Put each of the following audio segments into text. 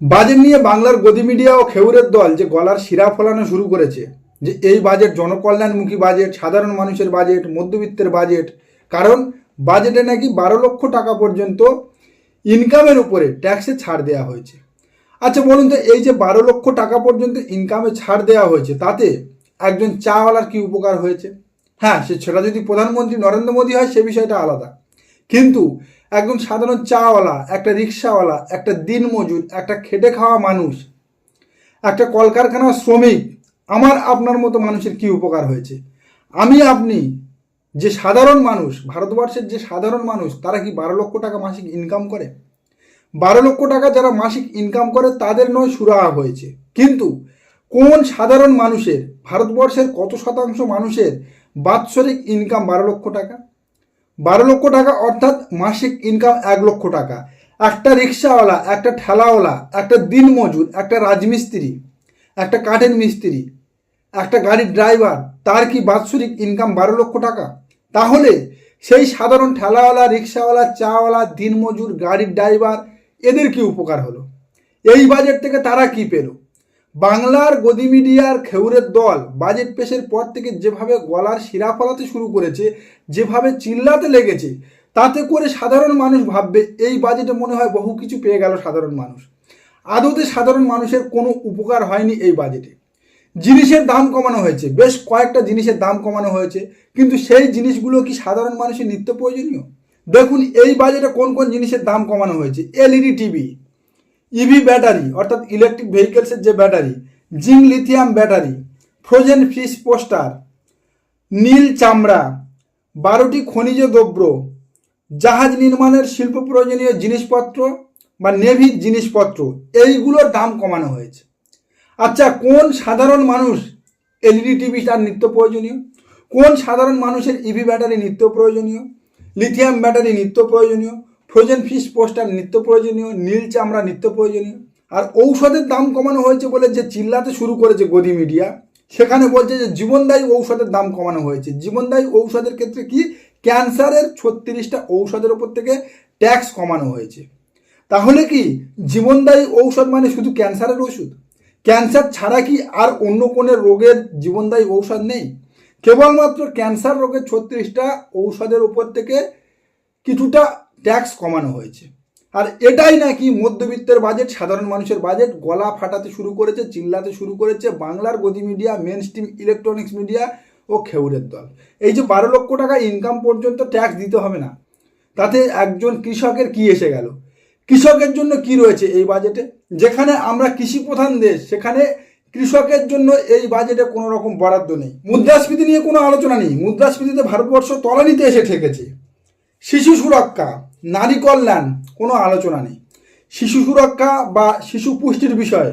Budget নিয়ে বাংলার গদি মিডিয়া ও খেউরের দল যে গলার শিরা ফলানো শুরু করেছে, যে এই বাজেট জনকল্যাণমুখী বাজেট, সাধারণ মানুষের বাজেট, মধ্যবিত্তের বাজেট, কারণ বাজেটে নাকি বারো লক্ষ টাকা পর্যন্ত ইনকামের উপরে ট্যাক্সে ছাড় দেওয়া হয়েছে। আচ্ছা বলুন তো, এই যে বারো লক্ষ টাকা পর্যন্ত ইনকামে ছাড় দেওয়া হয়েছে, তাতে একজন চাওয়ালার কি উপকার হয়েছে? হ্যাঁ সে সেটা যদি প্রধানমন্ত্রী নরেন্দ্র মোদী হয়, সে বিষয়টা আলাদা। কিন্তু একজন সাধারণ চাওয়ালা, একটা রিক্সাওয়ালা, একটা দিনমজুর, একটা খেটে খাওয়া মানুষ, একটা কলকারখানার শ্রমিক, আমার আপনার মতো মানুষের কি উপকার হয়েছে? আমি, আপনি যে সাধারণ মানুষ, ভারতবর্ষের যে সাধারণ মানুষ, তারা কি বারো লক্ষ টাকা মাসিক ইনকাম করে? বারো লক্ষ টাকা যারা মাসিক ইনকাম করে, তাদের নয় সুরাহা হয়েছে। কিন্তু কোন সাধারণ মানুষের, ভারতবর্ষের কত শতাংশ মানুষের বাৎসরিক ইনকাম বারো লক্ষ টাকা? বারো লক্ষ টাকা, অর্থাৎ মাসিক ইনকাম এক লক্ষ টাকা। একটা রিক্সাওয়ালা একটা ঠেলাওয়ালা, একটা দিনমজুর একটা রাজমিস্ত্রি, একটা কাঠের মিস্ত্রি, একটা গাড়ির ড্রাইভার তার কি বাৎসরিক ইনকাম বারো লক্ষ টাকা? তাহলে সেই সাধারণ ঠেলাওয়ালা রিক্সাওয়ালা চাওয়ালা দিনমজুর গাড়ির ড্রাইভার এদের কি উপকার হলো? এই বাজেট থেকে তারা কি পেল? বাংলার গদি মিডিয়ার খেউরের দল বাজেট পেশের পর থেকে যেভাবে গলার শিরা ফলাতে শুরু করেছে, যেভাবে চিল্লাতে লেগেছে, তাতে করে সাধারণ মানুষ ভাববে, এই বাজেটে মনে হয় বহু কিছু পেয়ে গেল সাধারণ মানুষ। আদতে সাধারণ মানুষের কোনো উপকার হয়নি এই বাজেটে। জিনিসের দাম কমানো হয়েছে, বেশ কয়েকটা জিনিসের দাম কমানো হয়েছে, কিন্তু সেই জিনিসগুলো কি সাধারণ মানুষের নিত্য প্রয়োজনীয়? দেখুন, এই বাজেটে কোন কোন জিনিসের দাম কমানো হয়েছে, এলইডি টিভি। ইভি ব্যাটারি, অর্থাৎ ইলেকট্রিক ভেহিকেলসের যে battery zinc lithium battery frozen fish poster নীল চামড়া, বারোটি খনিজ দ্রব্য, জাহাজ নির্মাণের শিল্প প্রয়োজনীয় জিনিসপত্র বা নেভির জিনিসপত্র, এইগুলোর দাম কমানো হয়েছে। আচ্ছা কোন সাধারণ মানুষ এলইডি টিভি তার নিত্য প্রয়োজনীয়? কোন সাধারণ মানুষের ইভি ব্যাটারি নিত্য প্রয়োজনীয়? লিথিয়াম ব্যাটারি নিত্য প্রয়োজনীয়? ফ্রোজেন ফিশ পোস্টার নিত্য প্রয়োজনীয়, নীল চামড়া নিত্য প্রয়োজনীয়। আর ঔষধের দাম কমানো হয়েছে বলে যে চিল্লাতে শুরু করেছে গদি মিডিয়া, সেখানে বলছে যে জীবনদায়ী ঔষধের দাম কমানো হয়েছে। জীবনদায়ী ঔষধের ক্ষেত্রে কি? ক্যান্সারের ছত্রিশটা ঔষধের ওপর থেকে ট্যাক্স কমানো হয়েছে। তাহলে কি জীবনদায়ী ঔষধ মানে শুধু ক্যান্সারের ওষুধ? ক্যান্সার ছাড়া কি আর অন্য কোনো রোগের জীবনদায়ী ঔষধ নেই? কেবলমাত্র ক্যান্সার রোগের ছত্রিশটা ঔষধের উপর থেকে কিছুটা ট্যাক্স কমানো হয়েছে। আর এটাই নাকি মধ্যবিত্তের বাজেট সাধারণ মানুষের বাজেট গলা ফাটাতে শুরু করেছে, চিল্লাতে শুরু করেছে বাংলার গদি media main stream electronics media ও খেউরের দল। এই যে বারো লক্ষ টাকা ইনকাম পর্যন্ত ট্যাক্স দিতে হবে না, তাতে একজন কৃষকের কি এসে গেল? কৃষকের জন্য কি রয়েছে এই বাজেটে যেখানে আমরা কৃষি প্রধান দেশ, সেখানে কৃষকের জন্য এই বাজেটে কোনো রকম বরাদ্দ নেই। মুদ্রাস্ফীতি নিয়ে কোনো আলোচনা নেই। মুদ্রাস্ফীতিতে ভারতবর্ষ তলানিতে এসে ঠেকেছে। শিশু সুরক্ষা, নারী কল্যাণ, কোনো আলোচনা নেই। শিশু সুরক্ষা বা শিশু পুষ্টির বিষয়ে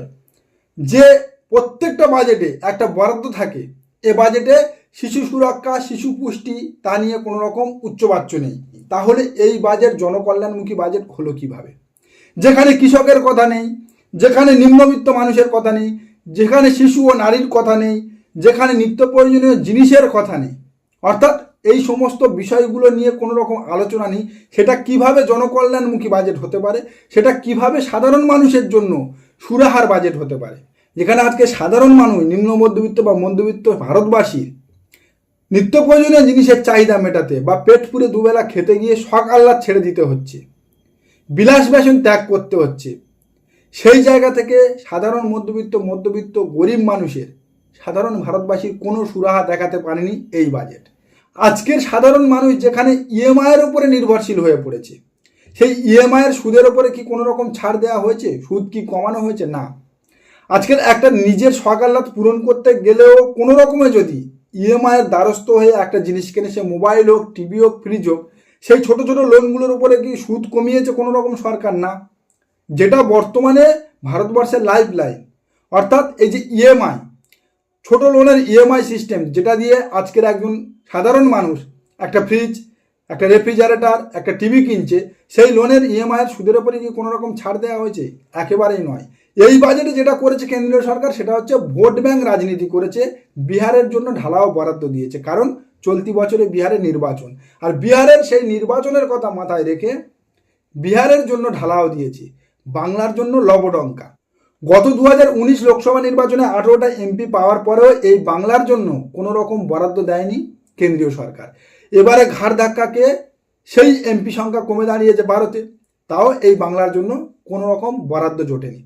যে প্রত্যেকটা বাজেটে একটা বরাদ্দ থাকে, এ বাজেটে শিশু সুরক্ষা, শিশু পুষ্টি তা নিয়ে কোনো রকম উচ্চবাচ্য নেই। তাহলে এই বাজেট, জনকল্যাণমুখী বাজেট হলো কীভাবে? যেখানে কৃষকের কথা নেই, যেখানে নিম্নবিত্ত মানুষের কথা নেই, যেখানে শিশু ও নারীর কথা নেই, যেখানে নিত্য প্রয়োজনীয় জিনিসের কথা নেই। অর্থাৎ এই সমস্ত বিষয়গুলো নিয়ে কোনো রকম আলোচনা নেই। সেটা কীভাবে জনকল্যাণমুখী বাজেট হতে পারে? সেটা কীভাবে সাধারণ মানুষের জন্য সুরাহার বাজেট হতে পারে? যেখানে আজকে সাধারণ মানুষ, নিম্ন মধ্যবিত্ত বা মধ্যবিত্ত ভারতবাসীর নিত্য প্রয়োজনীয় জিনিসের চাহিদা মেটাতে বা পেট পুরে দুবেলা খেতে গিয়ে শখ আহ্লাদ ছেড়ে দিতে হচ্ছে, বিলাস বেসন ত্যাগ করতে হচ্ছে, সেই জায়গা থেকে সাধারণ মধ্যবিত্ত মধ্যবিত্ত গরিব মানুষের, সাধারণ ভারতবাসীর কোনো সুরাহা দেখাতে পারেনি এই বাজেট আজকের সাধারণ মানুষ যেখানে ইএমআইয়ের উপরে নির্ভরশীল হয়ে পড়েছে, সেই ইএমআইয়ের সুদের ওপরে কি কোনো রকম ছাড় দেওয়া হয়েছে? সুদ কি কমানো হয়েছে? না। আজকের একটা নিজের সকাল্লাত পূরণ করতে গেলেও কোনো রকমে যদি ইএমআইয়ের দ্বারস্থ হয়ে একটা জিনিস কেনে, সে মোবাইল হোক, টিভি হোক, ফ্রিজ হোক, সেই ছোট ছোট লোনগুলোর উপরে কি সুদ কমিয়েছে কোনো রকম সরকার? না। যেটা বর্তমানে ভারতবর্ষের লাইফ লাইন অর্থাৎ এই যে ইএমআই ছোট লোনের ইএমআই সিস্টেম যেটা দিয়ে আজকের একজন সাধারণ মানুষ একটা ফ্রিজ একটা রেফ্রিজারেটর একটা টিভি কিনছে, সেই লোনের ইএমআইয়ের সুদের উপরে কি কোনো রকম ছাড় দেওয়া হয়েছে? একেবারেই নয়। এই বাজেটে যেটা করেছে কেন্দ্রীয় সরকার, সেটা হচ্ছে ভোট ব্যাংক রাজনীতি করেছে, বিহারের জন্য ঢালাও বরাদ্দ দিয়েছে, কারণ চলতি বছরে বিহারে নির্বাচন। আর বিহারের সেই নির্বাচনের কথা মাথায় রেখে বিহারের জন্য ঢালাও দিয়েছে, বাংলার জন্য লবডঙ্কা। গত দু লোকসভা নির্বাচনে আঠেরোটা এমপি পাওয়ার পরেও এই বাংলার জন্য কোনো রকম বরাদ্দ দেয়নি কেন্দ্রীয় সরকার। এবারে ঘাড় ধাক্কাকে সেই এমপি সংখ্যা কমে দাঁড়িয়েছে ভারতে তাও এই বাংলার জন্য কোনো রকম বরাদ্দ জোটেনি।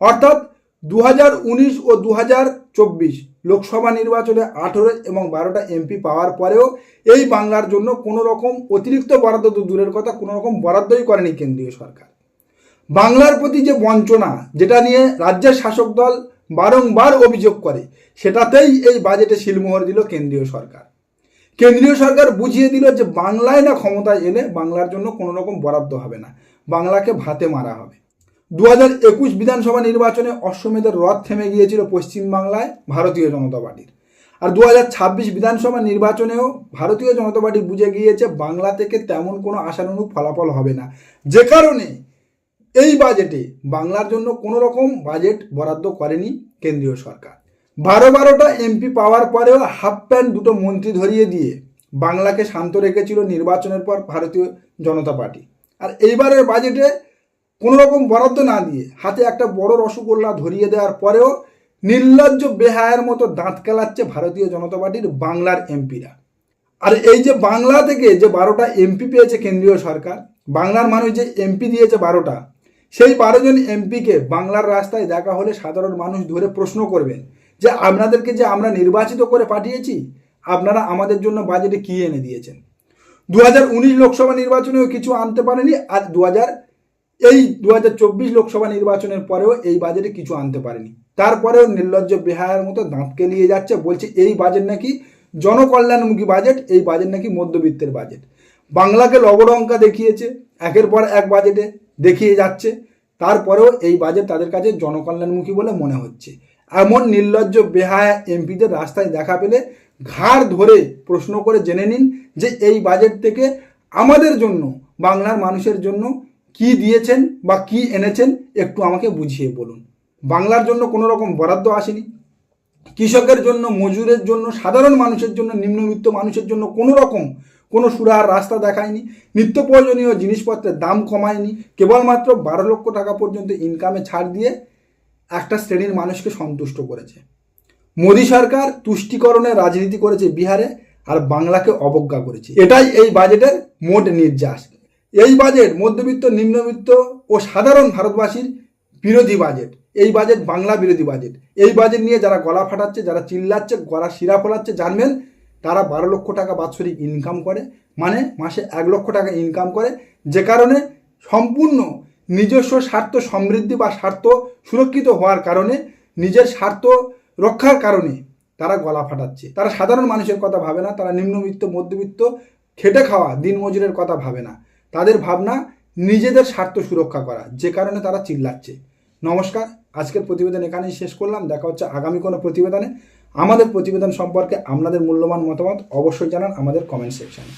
অর্থাৎ দু ও দু লোকসভা নির্বাচনে আঠেরো এবং বারোটা এমপি পাওয়ার পরেও এই বাংলার জন্য কোনো রকম অতিরিক্ত বরাদ্দ দূরের কথা কোনো রকম বরাদ্দই করেনি কেন্দ্রীয় সরকার। বাংলার প্রতি যে বঞ্চনা, যেটা নিয়ে রাজ্যের শাসক দল বারংবার অভিযোগ করে, সেটাতেই এই বাজেটে শিলমোহর দিল কেন্দ্রীয় সরকার। কেন্দ্রীয় সরকার বুঝিয়ে দিল যে বাংলায় না ক্ষমতায় এলে বাংলার জন্য কোনো রকম বরাদ্দ হবে না, বাংলাকে ভাতে মারা হবে। দু হাজার একুশ বিধানসভা নির্বাচনে অশ্বমেধের রথ থেমে গিয়েছিল পশ্চিমবাংলায় ভারতীয় জনতা পার্টির। আর দু হাজার ছাব্বিশ বিধানসভা নির্বাচনেও ভারতীয় জনতা পার্টি বুঝে গিয়েছে বাংলা থেকে তেমন কোনো আশানুরূপ ফলাফল হবে না। যে কারণে এই বাজেটে বাংলার জন্য কোনো রকম বাজেট বরাদ্দ করেনি কেন্দ্রীয় সরকার। বারো বারোটা এমপি পাওয়ার পরেও হাফ প্যান্ট দুটো মন্ত্রী ধরিয়ে দিয়ে বাংলাকে শান্ত রেখেছিল নির্বাচনের পর ভারতীয় জনতা পার্টি। আর এইবারের বাজেটে কোনো রকম বরাদ্দ না দিয়ে হাতে একটা বড় রসগোল্লা ধরিয়ে দেওয়ার পরেও নির্লজ্জ বেহায়ের মতো দাঁত কেলাচ্ছে ভারতীয় জনতা পার্টির বাংলার এমপিরা। আর এই যে বাংলা থেকে যে বারোটা এমপি পেয়েছে কেন্দ্রীয় সরকার, বাংলার মানুষ যে এমপি দিয়েছে বারোটা সেই বারো জন এমপিকে বাংলার রাস্তায় দেখা হলে সাধারণ মানুষ ধরে প্রশ্ন করবেন যে আপনাদেরকে যে আমরা নির্বাচিত করে পাঠিয়েছি, আপনারা আমাদের জন্য বাজেটে কী এনে দিয়েছেন? দু হাজার উনিশ লোকসভা নির্বাচনেও কিছু আনতে পারেনি, আর দু এই দু হাজার চব্বিশ লোকসভা নির্বাচনের পরেও এই বাজেটে কিছু আনতে পারেনি। তারপরেও নির্লজ্জ বেহায়ার মতো দাঁত কেলিয়ে যাচ্ছে, বলছে এই বাজেট নাকি জনকল্যাণমুখী বাজেট, এই বাজেট নাকি মধ্যবিত্তের বাজেট। বাংলাকে লবডঙ্কা দেখিয়েছে, একের পর এক বাজেটে দেখিয়ে যাচ্ছে। তারপরেও এই বাজেট তাদের কাছে জনকল্যাণমুখী বলে মনে হচ্ছে। এমন নির্লজ্জ, বেহায়া এমপিদের রাস্তায় দেখা পেলে ঘাড় ধরে প্রশ্ন করে জেনে নিন যে এই বাজেট থেকে আমাদের জন্য, বাংলার মানুষের জন্য কি দিয়েছেন বা কি এনেছেন একটু আমাকে বুঝিয়ে বলুন। বাংলার জন্য কোনো রকম বরাদ্দ আসেনি। কৃষকের জন্য, মজুরের জন্য, সাধারণ মানুষের জন্য, নিম্নবিত্ত মানুষের জন্য কোনো রকম কোনো সুরাহার রাস্তা দেখায়নি নিত্য প্রয়োজনীয় জিনিসপত্রের দাম কমায়নি, কেবলমাত্র বারো লক্ষ টাকা পর্যন্ত ইনকামে ছাড় দিয়ে একটা শ্রেণির মানুষকে সন্তুষ্ট করেছে। মোদী সরকার তুষ্টিকরণের রাজনীতি করেছে বিহারে আর বাংলাকে অবজ্ঞা করেছে। এটাই এই বাজেটের মোট নির্যাস। এই বাজেট মধ্যবিত্ত, নিম্নবিত্ত ও সাধারণ ভারতবাসীর বিরোধী বাজেট। এই বাজেট বাংলা বিরোধী বাজেট। এই বাজেট নিয়ে যারা গলা ফাটাচ্ছে, যারা চিল্লাচ্ছে, গলা শিরা ফলাচ্ছে, জানবেন তারা বারো লক্ষ টাকা বাৎসরিক ইনকাম করে মানে মাসে এক লক্ষ টাকা ইনকাম করে, যে কারণে সম্পূর্ণ নিজস্ব স্বার্থ সমৃদ্ধি বা স্বার্থ সুরক্ষিত হওয়ার কারণে, নিজের স্বার্থ রক্ষার কারণে তারা গলা ফাটাচ্ছে। তারা সাধারণ মানুষের কথা ভাবে না, তারা নিম্নবিত্ত, মধ্যবিত্ত, খেটে খাওয়া দিনমজুরের কথা ভাবে না। তাদের ভাবনা নিজেদের স্বার্থ সুরক্ষা করা, যে কারণে তারা চিল্লাচ্ছে। নমস্কার, আজকের প্রতিবেদন এখানেই শেষ করলাম। দেখা হচ্ছে আগামী কোনো প্রতিবেদনে। আমাদের প্রতিবেদন সম্পর্কে আপনাদের মূল্যবান মতামত অবশ্যই জানান আমাদের কমেন্ট সেকশনে